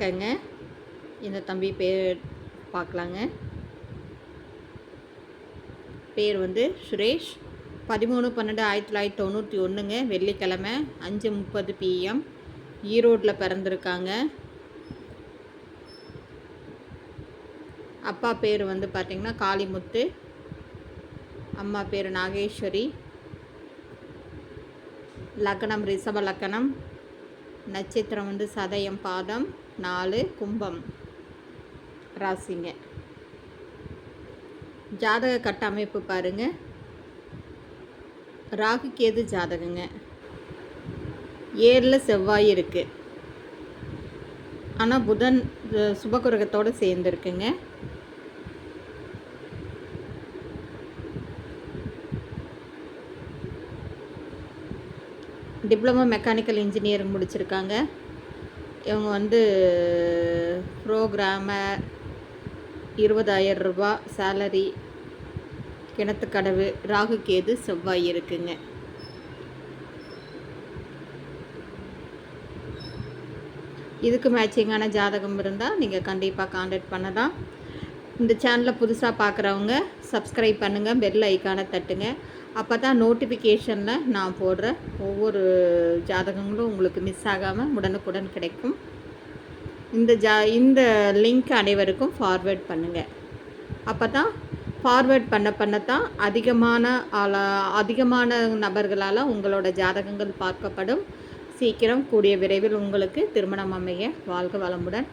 வணக்கங்க இந்த தம்பி பேர் பார்க்கலாங்க. பேர் வந்து சுரேஷ். பதிமூணு பன்னெண்டு ஆயிரத்தி தொள்ளாயிரத்தி தொண்ணூற்றி ஒன்றுங்க வெள்ளிக்கிழமை அஞ்சு முப்பது பிஎம் ஈரோட்டில் பிறந்திருக்காங்க. அப்பா பேர் வந்து பார்த்திங்கன்னா காளிமுத்து. அம்மா பேர் நாகேஸ்வரி. லக்னம் ரிஷப லக்கணம் நட்சத்திரம் வந்து சதயம் பாதம் நாலு கும்பம் ராசிங்க. ஜாதக கட்டமைப்பு பாருங்க. ராகு கேது ஜாதகங்க. ஏரில் செவ்வாய் இருக்கு. ஆனால் புதன் சுபகுரகத்தோடு சேர்ந்துருக்குங்க. டிப்ளமோ மெக்கானிக்கல் இன்ஜினியரிங் முடிச்சிருக்காங்க. இவங்க வந்து ப்ரோக்ராமர் இருபதாயிரம் ரூபாய் சேலரி கிணத்துக்கடவு ராகு கேது செவ்வாய் இருக்குங்க. இதுக்கு மேட்சிங்கான ஜாதகம் இருந்தால் நீங்கள் கண்டிப்பாக காண்டாக்ட் பண்ணலாம். இந்த சேனலை புதுசாக பார்க்குறவங்க சப்ஸ்கிரைப் பண்ணுங்கள் பெல் ஐக்கானை தட்டுங்க. அப்போ தான் நோட்டிஃபிகேஷனில் நான் போடுற ஒவ்வொரு ஜாதகங்களும் உங்களுக்கு மிஸ் ஆகாமல் உடனுக்குடன் கிடைக்கும். இந்த ஜா இந்த லிங்க் அனைவருக்கும் ஃபார்வேர்ட் பண்ணுங்கள் அப்போ தான் ஃபார்வேர்ட் பண்ண பண்ண தான் அதிகமான ஆளா அதிகமான நபர்களால் உங்களோட ஜாதகங்கள் பார்க்கப்படும். சீக்கிரம் கூடிய விரைவில் உங்களுக்கு திருமணம் அமைய வாழ்க வளமுடன்.